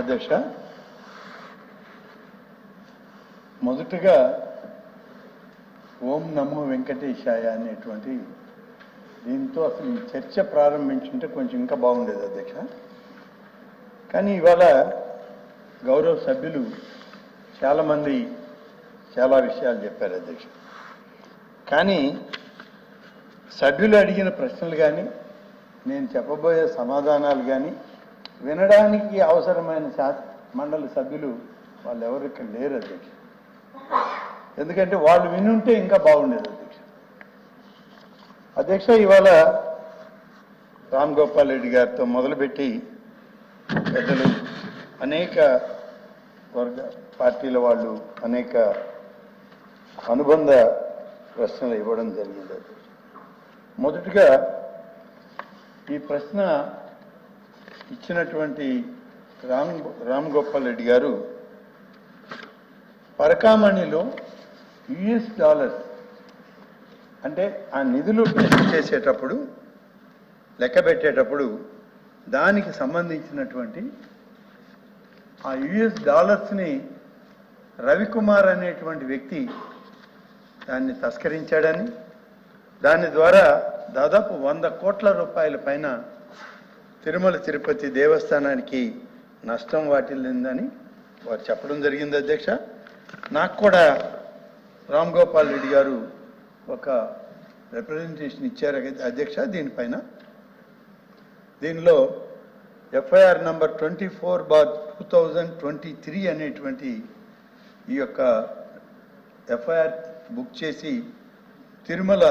అధ్యక్ష మొదటగా ఓం నమో వెంకటేశాయ అనేటువంటి దీంతో అసలు ఈ చర్చ ప్రారంభించుంటే కొంచెం ఇంకా బాగుండేది అధ్యక్ష. కానీ ఇవాళ గౌరవ సభ్యులు చాలామంది చాలా విషయాలు చెప్పారు అధ్యక్ష. కానీ సభ్యులు అడిగిన ప్రశ్నలు కానీ నేను చెప్పబోయే సమాధానాలు కానీ వినడానికి అవసరమైన శాస మండలి సభ్యులు వాళ్ళు ఎవరు ఇక్కడ లేరు అధ్యక్ష. ఎందుకంటే వాళ్ళు వినుంటే ఇంకా బాగుండేది అధ్యక్ష. అధ్యక్ష ఇవాళ రామ్ గోపాల్ రెడ్డి గారితో మొదలుపెట్టి పెద్దలు అనేక వర్గ పార్టీల వాళ్ళు అనేక అనుబంధ ప్రశ్నలు ఇవ్వడం జరిగింది అధ్యక్ష. మొదటిగా ఈ ప్రశ్న ఇచ్చినటువంటి రామ్ రామ్ గోపాల్ రెడ్డి గారు పరకామణిలో యుఎస్ డాలర్స్ అంటే ఆ నిధులు టెస్ట్ చేసేటప్పుడు లెక్క పెట్టేటప్పుడు దానికి సంబంధించినటువంటి ఆ యుఎస్ డాలర్స్ని రవికుమార్ అనేటువంటి వ్యక్తి దాన్ని తస్కరించాడని దాని ద్వారా దాదాపు వంద కోట్ల రూపాయల పైన తిరుమల తిరుపతి దేవస్థానానికి నష్టం వాటిల్లిందని వారు చెప్పడం జరిగింది అధ్యక్ష. నాకు కూడా రామ్ గోపాల్ రెడ్డి గారు ఒక రిప్రజెంటేషన్ ఇచ్చారు అధ్యక్ష దీనిపైన. దీనిలో FIR number twenty four bar two thousand twenty three అనేటువంటి ఈ యొక్క ఎఫ్ఐఆర్ బుక్ చేసి తిరుమల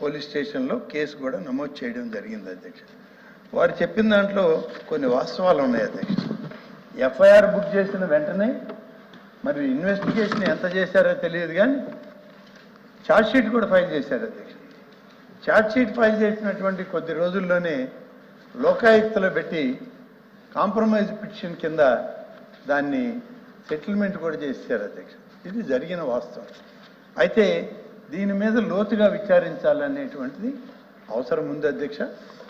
పోలీస్ స్టేషన్లో కేసు కూడా నమోదు చేయడం జరిగింది అధ్యక్ష. వారు చెప్పిన దాంట్లో కొన్ని వాస్తవాలు ఉన్నాయి అధ్యక్ష ఎఫ్ఐఆర్ బుక్ చేసిన వెంటనే మరి ఇన్వెస్టిగేషన్ ఎంత చేశారో తెలియదు కానీ ఛార్జ్ షీట్ కూడా ఫైల్ చేశారు అధ్యక్ష. ఛార్జ్ షీట్ ఫైల్ చేసినటువంటి కొద్ది రోజుల్లోనే లోకాయుక్తలో పెట్టి కాంప్రమైజ్ పిటిషన్ కింద దాన్ని సెటిల్మెంట్ కూడా చేశారు అధ్యక్ష. ఇది జరిగిన వాస్తవం. అయితే దీని మీద లోతుగా విచారించాలనేటువంటిది అవసరం ఉంది అధ్యక్ష.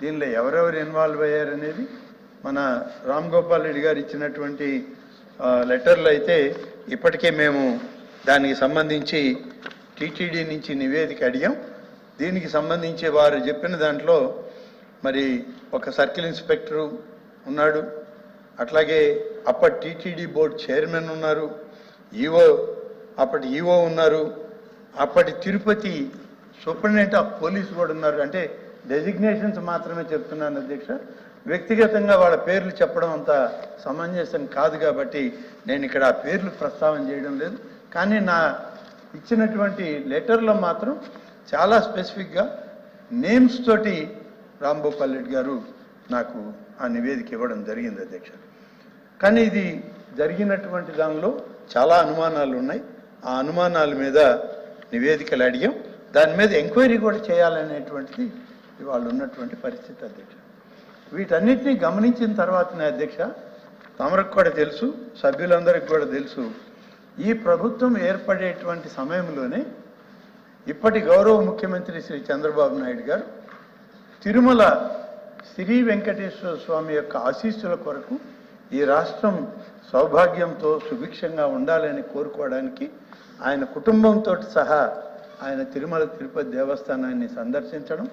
దీనిలో ఎవరెవరు ఇన్వాల్వ్ అయ్యారనేది మన రామ్ గోపాల్ రెడ్డి గారు ఇచ్చినటువంటి లెటర్లు అయితే ఇప్పటికే మేము దానికి సంబంధించి టీటీడీ నుంచి నివేదిక అడిగాం. దీనికి సంబంధించి వారు చెప్పిన దాంట్లో మరి ఒక సర్కిల్ ఇన్స్పెక్టరు ఉన్నాడు. అట్లాగే అప్పటి టీటీడీ బోర్డు చైర్మన్ ఉన్నారు. ఈఓ అప్పటి ఈఓ ఉన్నారు. అప్పటి తిరుపతి సూపరింటెండెంట్ ఆఫ్ పోలీస్ కూడా ఉన్నారు. అంటే డెసిగ్నేషన్స్ మాత్రమే చెప్తున్నాను అధ్యక్ష. వ్యక్తిగతంగా వాళ్ళ పేర్లు చెప్పడం అంత సమంజసం కాదు కాబట్టి నేను ఇక్కడ ఆ పేర్లు ప్రస్తావన చేయడం లేదు. కానీ నా ఇచ్చినటువంటి లెటర్లో మాత్రం చాలా స్పెసిఫిక్గా నేమ్స్ తోటి రాంభూపాల్ రెడ్డి గారు నాకు ఆ నివేదిక ఇవ్వడం జరిగింది అధ్యక్ష. కానీ ఇది జరిగినటువంటి దానిలో చాలా అనుమానాలు ఉన్నాయి. ఆ అనుమానాల మీద నివేదికలు అడిగాం. దాని మీద ఎంక్వైరీ కూడా చేయాలనేటువంటిది ఇవాళ ఉన్నటువంటి పరిస్థితి అధ్యక్ష. వీటన్నిటినీ గమనించిన తర్వాతనే అధ్యక్ష తమరకు కూడా తెలుసు సభ్యులందరికి కూడా తెలుసు ఈ ప్రభుత్వం ఏర్పడేటువంటి సమయంలోనే ఇప్పటి గౌరవ ముఖ్యమంత్రి శ్రీ చంద్రబాబు నాయుడు గారు తిరుమల శ్రీ వెంకటేశ్వర స్వామి యొక్క ఆశీస్సుల కొరకు ఈ రాష్ట్రం సౌభాగ్యంతో సుభిక్షంగా ఉండాలని కోరుకోవడానికి ఆయన కుటుంబంతో సహా ఆయన తిరుమల తిరుపతి దేవస్థానాన్ని సందర్శించడం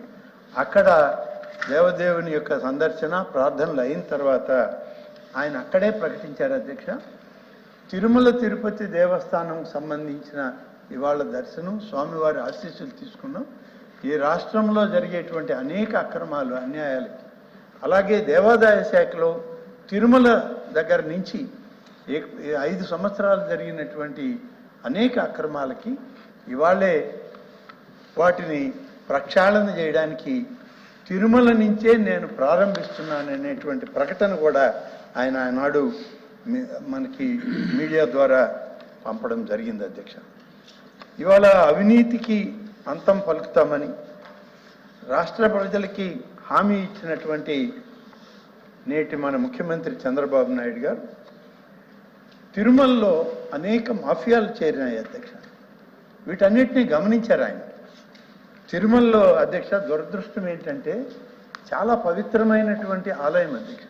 అక్కడ దేవదేవుని యొక్క సందర్శన ప్రార్థనలు అయిన తర్వాత ఆయన అక్కడే ప్రకటించారు అధ్యక్ష. తిరుమల తిరుపతి దేవస్థానం సంబంధించిన ఇవాళ దర్శనం స్వామివారి ఆశీస్సులు తీసుకున్నాం. ఈ రాష్ట్రంలో జరిగేటువంటి అనేక అక్రమాలు అన్యాయాలకి. అలాగే దేవాదాయ శాఖలో తిరుమల దగ్గర నుంచి ఏ- ఐదు సంవత్సరాలు జరిగినటువంటి అనేక అక్రమాలకి ఇవాళే వాటిని ప్రక్షాళన చేయడానికి తిరుమల నుంచే నేను ప్రారంభిస్తున్నాను అనేటువంటి ప్రకటన కూడా ఆయన ఆనాడు మనకి మీడియా ద్వారా పంపడం జరిగింది అధ్యక్ష. ఇవాళ అవినీతికి అంతం పలుకుతామని రాష్ట్ర ప్రజలకి హామీ ఇచ్చినటువంటి నేటి మన ముఖ్యమంత్రి చంద్రబాబు నాయుడు గారు తిరుమలలో అనేక మాఫియాలు చేరినాయి అధ్యక్ష. వీటన్నిటినీ గమనించారు ఆయన. తిరుమలలో అధ్యక్ష దురదృష్టం ఏంటంటే చాలా పవిత్రమైనటువంటి ఆలయం అధ్యక్ష.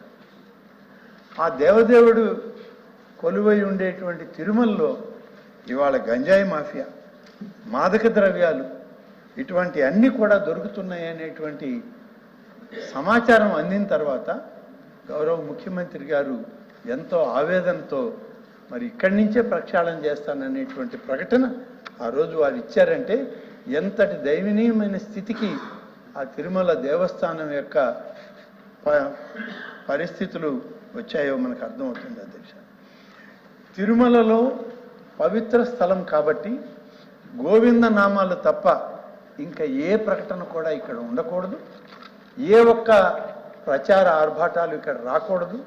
ఆ దేవదేవుడు కొలువై ఉండేటువంటి తిరుమలలో ఇవాళ గంజాయి మాఫియా మాదక ద్రవ్యాలు ఇటువంటి అన్నీ కూడా దొరుకుతున్నాయి అనేటువంటి సమాచారం అందిన తర్వాత గౌరవ ముఖ్యమంత్రి గారు ఎంతో ఆవేదనతో మరి ఇక్కడి నుంచే ప్రక్షాళన చేస్తాననేటువంటి ప్రకటన ఆ రోజు వారు ఇచ్చారంటే ఎంతటి దైవనీయమైన స్థితికి ఆ తిరుమల దేవస్థానం యొక్క ప- పరిస్థితులు వచ్చాయో మనకు అర్థమవుతుంది అధ్యక్ష. తిరుమలలో పవిత్ర స్థలం కాబట్టి గోవింద నామాలు తప్ప ఇంకా ఏ ప్రకటన కూడా ఇక్కడ ఉండకూడదు. ఏ ఒక్క ప్రచార ఆర్భాటాలు ఇక్కడ రాకూడదు.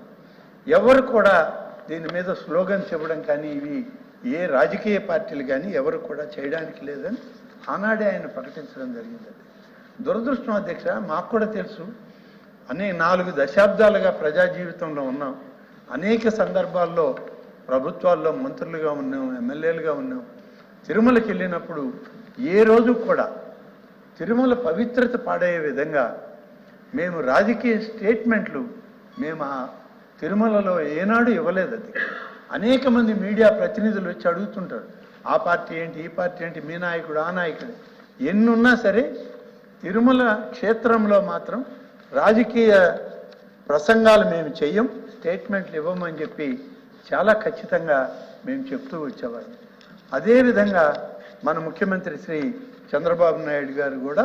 ఎవరు కూడా దీని మీద స్లోగన్ చెప్పడం కానీ ఇవి ఏ రాజకీయ పార్టీలు కానీ ఎవరు కూడా చేయడానికి లేదని ఆనాడే ఆయన ప్రకటించడం జరిగింది. దురదృష్టం అధ్యక్ష మాకు కూడా తెలుసు. అనే నాలుగు దశాబ్దాలుగా ప్రజా జీవితంలో ఉన్నాం. అనేక సందర్భాల్లో ప్రభుత్వాల్లో మంత్రులుగా ఉన్నాం ఎమ్మెల్యేలుగా ఉన్నాం. తిరుమలకి వెళ్ళినప్పుడు ఏ రోజు కూడా తిరుమల పవిత్రత పాడయ్యే విధంగా మేము రాజకీయ స్టేట్మెంట్లు మేము ఆ తిరుమలలో ఏనాడు ఇవ్వలేదు అది. అనేక మంది మీడియా ప్రతినిధులు వచ్చి అడుగుతుంటారు ఆ పార్టీ ఏంటి ఈ పార్టీ ఏంటి మీ నాయకుడు ఆ నాయకుడు? ఎన్నున్నా సరే తిరుమల క్షేత్రంలో మాత్రం రాజకీయ ప్రసంగాలు మేము చెయ్యం స్టేట్మెంట్లు ఇవ్వమని చెప్పి చాలా ఖచ్చితంగా మేము చెప్తూ వచ్చేవాళ్ళం. అదేవిధంగా మన ముఖ్యమంత్రి శ్రీ చంద్రబాబు నాయుడు గారు కూడా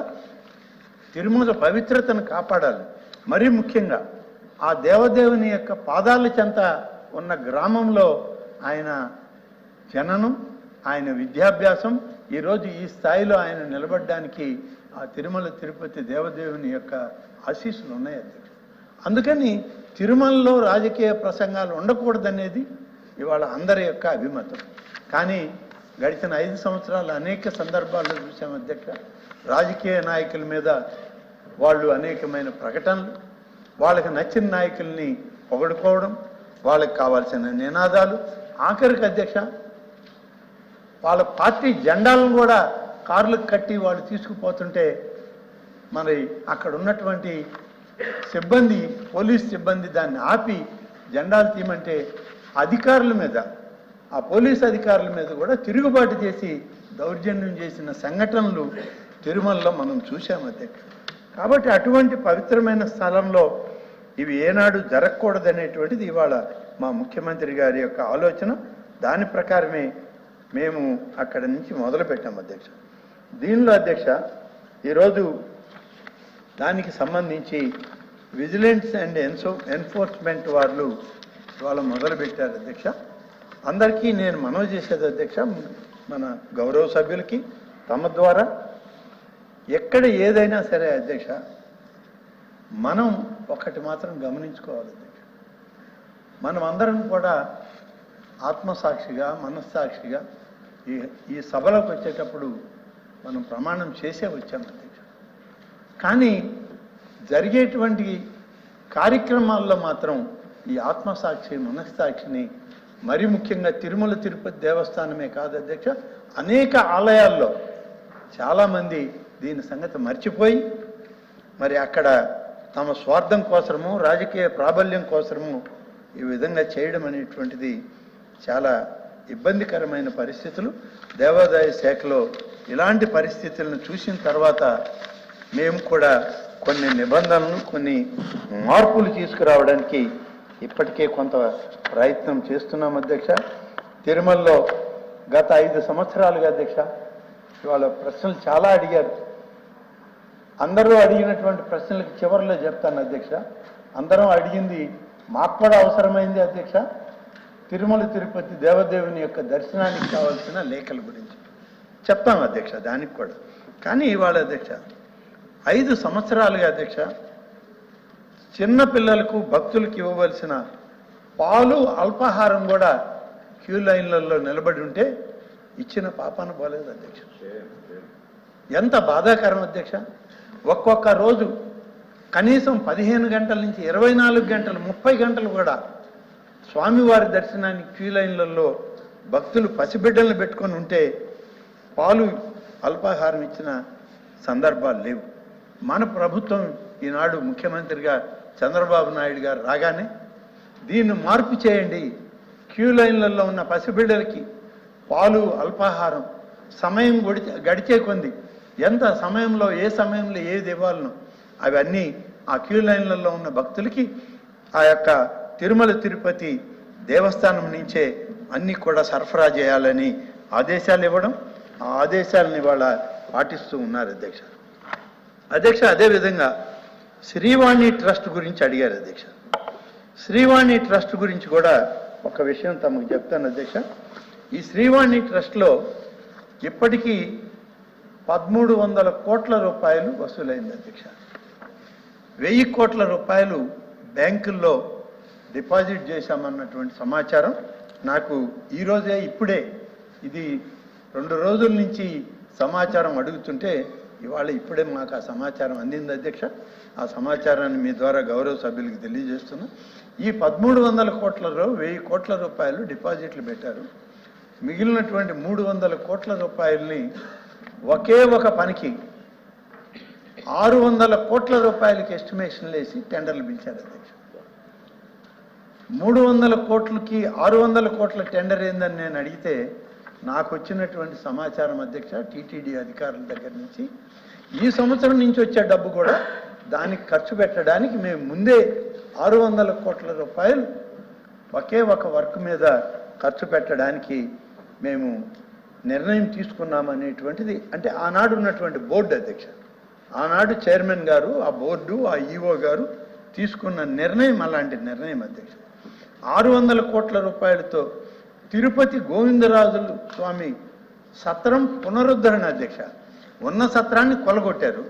తిరుమల పవిత్రతను కాపాడాలి. మరీ ముఖ్యంగా ఆ దేవదేవుని యొక్క పాదాల చెంత ఉన్న గ్రామంలో ఆయన జననం ఆయన విద్యాభ్యాసం ఈరోజు ఈ స్థాయిలో ఆయన నిలబడడానికి ఆ తిరుమల తిరుపతి దేవదేవుని యొక్క ఆశీస్సులు ఉన్నాయి అధ్యక్ష అందుకని తిరుమలలో రాజకీయ ప్రసంగాలు ఉండకూడదనేది ఇవాళ అందరి యొక్క అభిమతం. కానీ గడిచిన ఐదు సంవత్సరాలు అనేక సందర్భాల్లో చూసాం అధ్యక్ష రాజకీయ నాయకుల మీద వాళ్ళు అనేకమైన ప్రకటనలు వాళ్ళకి నచ్చిన నాయకుల్ని పొగడుకోవడం వాళ్ళకి కావాల్సిన నినాదాలు. ఆఖరికి అధ్యక్ష వాళ్ళ పార్టీ జెండాలను కూడా కార్లకు కట్టి వాళ్ళు తీసుకుపోతుంటే మరి అక్కడ ఉన్నటువంటి సిబ్బంది పోలీస్ సిబ్బంది దాన్ని ఆపి జెండాలు తీయమంటే అధికారుల మీద ఆ పోలీస్ అధికారుల మీద కూడా తిరుగుబాటు చేసి దౌర్జన్యం చేసిన సంఘటనలు తిరుమలలో మనం చూసాం అధ్యక్ష. కాబట్టి అటువంటి పవిత్రమైన స్థలంలో ఇవి ఏనాడు జరగకూడదనేటువంటిది ఇవాళ మా ముఖ్యమంత్రి గారి యొక్క ఆలోచన. దాని ప్రకారమే మేము అక్కడి నుంచి మొదలుపెట్టాము అధ్యక్ష. దీనిలో అధ్యక్ష ఈరోజు దానికి సంబంధించి విజిలెన్స్ అండ్ ఎన్సో ఎన్ఫోర్స్మెంట్ వాళ్ళు ఇవాళ మొదలుపెట్టారు అధ్యక్ష. అందరికీ నేను మనవి చేసేది అధ్యక్ష మన గౌరవ సభ్యులకి తమ ద్వారా. ఎక్కడ ఏదైనా సరే అధ్యక్ష మనం ఒక్కటి మాత్రం గమనించుకోవాలి మనం అందరం కూడా ఆత్మసాక్షిగా మనస్సాక్షిగా ఈ ఈ సభలోకి వచ్చేటప్పుడు మనం ప్రమాణం చేసే వచ్చాం అధ్యక్ష కానీ జరిగేటువంటి కార్యక్రమాల్లో మాత్రం ఈ ఆత్మసాక్షి మనస్సాక్షిని మరి ముఖ్యంగా తిరుమల తిరుపతి దేవస్థానమే కాదు అధ్యక్ష అనేక ఆలయాల్లో చాలామంది దీని సంగతి మర్చిపోయి మరి అక్కడ తమ స్వార్థం కోసము రాజకీయ ప్రాబల్యం కోసము ఈ విధంగా చేయడం అనేటువంటిది చాలా ఇబ్బందికరమైన పరిస్థితులు. దేవాదాయ శాఖలో ఇలాంటి పరిస్థితులను చూసిన తర్వాత మేము కూడా కొన్ని నిబంధనలు కొన్ని మార్పులు తీసుకురావడానికి ఇప్పటికే కొంత ప్రయత్నం చేస్తున్నాం అధ్యక్ష. తిరుమలలో గత ఐదు సంవత్సరాలుగా అధ్యక్ష ఇవాళ ప్రశ్నలు చాలా అడిగారు. అందరూ అడిగినటువంటి ప్రశ్నలకు చివరిలో చెప్తాను అధ్యక్ష. అందరం అడిగింది మాకు కూడా అవసరమైంది అధ్యక్ష. తిరుమల తిరుపతి దేవదేవుని యొక్క దర్శనానికి కావాల్సిన లేఖల గురించి చెప్తాం అధ్యక్ష దానికి కూడా. కానీ ఇవాళ అధ్యక్ష ఐదు సంవత్సరాలుగా అధ్యక్ష చిన్న పిల్లలకు భక్తులకు ఇవ్వవలసిన పాలు అల్పాహారం కూడా క్యూ లైన్లలో నిలబడి ఉంటే ఇచ్చిన పాపాన పోలేదు అధ్యక్ష. ఎంత బాధాకరం అధ్యక్ష? ఒక్కొక్క రోజు కనీసం పదిహేను గంటల నుంచి ఇరవై నాలుగు గంటలు ముప్పై గంటలు కూడా స్వామివారి దర్శనానికి క్యూ లైన్లలో భక్తులు పసిబిడ్డలను పెట్టుకొని ఉంటే పాలు అల్పాహారం ఇచ్చిన సందర్భాలు లేవు. మన ప్రభుత్వం ఈనాడు ముఖ్యమంత్రిగా చంద్రబాబు నాయుడు గారు రాగానే దీన్ని మార్పు చేయండి. క్యూ లైన్లలో ఉన్న పసిబిడ్డలకి పాలు అల్పాహారం సమయం గడిచే గడిచే కొంది. ఎంత సమయంలో ఏ సమయంలో ఏది ఇవ్వాలను అవన్నీ ఆ క్యూ లైన్లలో ఉన్న భక్తులకి ఆ యొక్క తిరుమల తిరుపతి దేవస్థానం నుంచే అన్నీ కూడా సరఫరా చేయాలని ఆదేశాలు ఇవ్వడం ఆ ఆదేశాలను ఇవాళ పాటిస్తూ ఉన్నారు అధ్యక్ష. అధ్యక్ష అదేవిధంగా శ్రీవాణి ట్రస్ట్ గురించి అడిగారు అధ్యక్ష. శ్రీవాణి ట్రస్ట్ గురించి కూడా ఒక విషయం తమకు చెప్తాను అధ్యక్ష. ఈ శ్రీవాణి ట్రస్ట్లో ఇప్పటికీ పదమూడు వందల కోట్ల రూపాయలు వసూలైంది అధ్యక్ష. వెయ్యి కోట్ల రూపాయలు బ్యాంకుల్లో డిపాజిట్ చేశామన్నటువంటి సమాచారం నాకు ఈరోజే ఇప్పుడే ఇది రెండు రోజుల నుంచి సమాచారం అడుగుతుంటే ఇవాళ ఇప్పుడే మాకు ఆ సమాచారం అందింది అధ్యక్ష. ఆ సమాచారాన్ని మీ ద్వారా గౌరవ సభ్యులకు తెలియజేస్తున్నా. ఈ పదమూడు వందల కోట్లలో వెయ్యి కోట్ల రూపాయలు డిపాజిట్లు పెట్టారు. మిగిలినటువంటి మూడు వందల కోట్ల రూపాయల్ని ఒకే ఒక పనికి ఆరు వందల కోట్ల రూపాయలకి ఎస్టిమేషన్లు వేసి టెండర్లు పిలిచారు అధ్యక్ష మూడు వందల కోట్లకి ఆరు వందల కోట్ల టెండర్ ఏందని నేను అడిగితే నాకు వచ్చినటువంటి సమాచారం అధ్యక్ష టీటీడీ అధికారుల దగ్గర నుంచి ఈ సంవత్సరం నుంచి వచ్చే డబ్బు కూడా దానికి ఖర్చు పెట్టడానికి మేము ముందే ఆరు వందల కోట్ల రూపాయలు ఒకే ఒక వర్క్ మీద ఖర్చు పెట్టడానికి మేము నిర్ణయం తీసుకున్నామనేటువంటిది అంటే ఆనాడు ఉన్నటువంటి బోర్డు అధ్యక్ష. ఆనాడు చైర్మన్ గారు ఆ బోర్డు ఆ ఈఓ గారు తీసుకున్న నిర్ణయం అలాంటి నిర్ణయం అధ్యక్ష. ఆరు వందల కోట్ల రూపాయలతో తిరుపతి గోవిందరాజులు స్వామి సత్రం పునరుద్ధరణ అధ్యక్ష. ఉన్న సత్రాన్ని కొలగొట్టారు.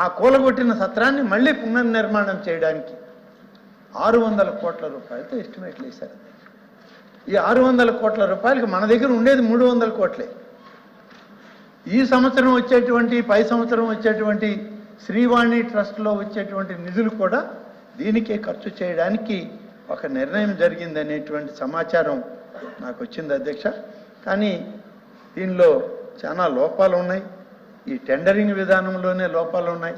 ఆ కూలగొట్టిన సత్రాన్ని మళ్ళీ పునర్నిర్మాణం చేయడానికి ఆరు వందల కోట్ల రూపాయలతో ఎస్టిమేట్లు వేశారు. ఈ ఆరు వందల కోట్ల రూపాయలకి మన దగ్గర ఉండేది మూడు వందల కోట్లే. ఈ సంవత్సరం వచ్చేటువంటి పై సంవత్సరం వచ్చేటువంటి శ్రీవాణి ట్రస్ట్లో వచ్చేటువంటి నిధులు కూడా దీనికే ఖర్చు చేయడానికి ఒక నిర్ణయం జరిగిందనేటువంటి సమాచారం నాకు వచ్చింది అధ్యక్ష. కానీ దీనిలో చాలా లోపాలు ఉన్నాయి. ఈ టెండరింగ్ విధానంలోనే లోపాలు ఉన్నాయి.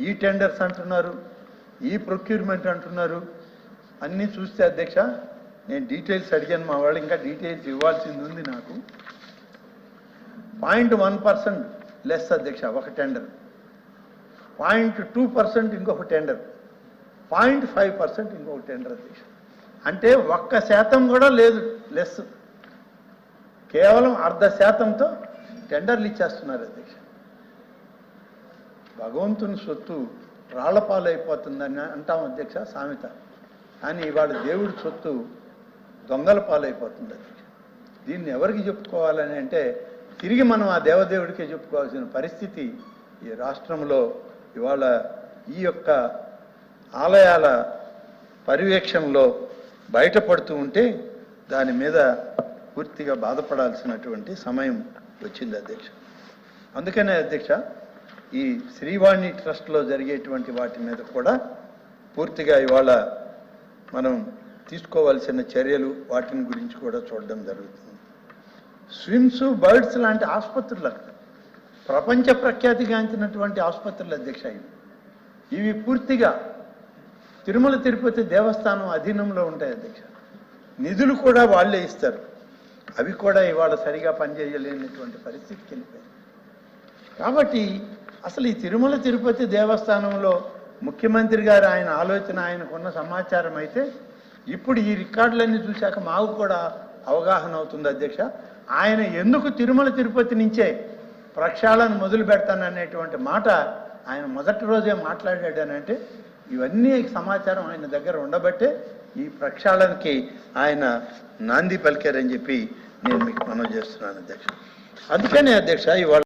ఈ టెండర్స్ అంటున్నారు ఈ ప్రొక్యూర్మెంట్ అంటున్నారు. అన్నీ చూస్తే అధ్యక్ష నేను డీటెయిల్స్ అడిగాను మా వాళ్ళు ఇంకా డీటెయిల్స్ ఇవ్వాల్సింది ఉంది నాకు. పాయింట్ వన్ పర్సెంట్ లెస్ అధ్యక్ష ఒక టెండర్ పాయింట్ టూ పర్సెంట్ ఇంకొక టెండర్ పాయింట్ ఫైవ్ పర్సెంట్ ఇంకొక టెండర్ అధ్యక్ష. అంటే ఒక్క శాతం కూడా లేదు లెస్ కేవలం అర్ధ శాతంతో టెండర్లు ఇచ్చేస్తున్నారు అధ్యక్ష. భగవంతుని సొత్తు రాళ్ళపాలైపోతుందని అంటాం అధ్యక్ష సామెత. కానీ ఇవాళ దేవుడి సొత్తు దొంగల పాలైపోతుంది. అధ్యక్ష దీన్ని ఎవరికి చెప్పుకోవాలని అంటే తిరిగి మనం ఆ దేవదేవుడికే చెప్పుకోవాల్సిన పరిస్థితి ఈ రాష్ట్రంలో ఇవాళ ఈ యొక్క ఆలయాల పర్యవేక్షణలో బయటపడుతూ ఉంటే దాని మీద పూర్తిగా బాధపడాల్సినటువంటి సమయం వచ్చింది అధ్యక్ష. అందుకనే అధ్యక్ష ఈ శ్రీవాణి ట్రస్ట్లో జరిగేటువంటి వాటి మీద కూడా పూర్తిగా ఇవాళ మనం తీసుకోవాల్సిన చర్యలు వాటిని గురించి కూడా చూడడం జరుగుతుంది. స్విమ్స్ బర్డ్స్ లాంటి ఆసుపత్రులకు ప్రపంచ ప్రఖ్యాతిగాంచినటువంటి ఆసుపత్రులు అధ్యక్ష ఇవి పూర్తిగా తిరుమల తిరుపతి దేవస్థానం అధీనంలో ఉంటాయి అధ్యక్ష. నిధులు కూడా వాళ్ళే ఇస్తారు. అవి కూడా ఇవాళ సరిగా పనిచేయలేనటువంటి పరిస్థితికి వెళ్ళిపోయాయి. కాబట్టి అసలు ఈ తిరుమల తిరుపతి దేవస్థానంలో ముఖ్యమంత్రి గారు ఆయన ఆలోచన ఆయనకున్న సమాచారం అయితే ఇప్పుడు ఈ రికార్డులన్నీ చూశాక మాకు కూడా అవగాహన అవుతుంది అధ్యక్ష. ఆయన ఎందుకు తిరుమల తిరుపతి నుంచే ప్రక్షాళన మొదలు పెడతాననేటువంటి మాట ఆయన మొదటి రోజే మాట్లాడాడనంటే ఇవన్నీ సమాచారం ఆయన దగ్గర ఉండబట్టే ఈ ప్రక్షాళనకి ఆయన నాంది పలికారని చెప్పి నేను మీకు మనం చేస్తున్నాను అధ్యక్ష. అందుకనే అధ్యక్ష ఇవాళ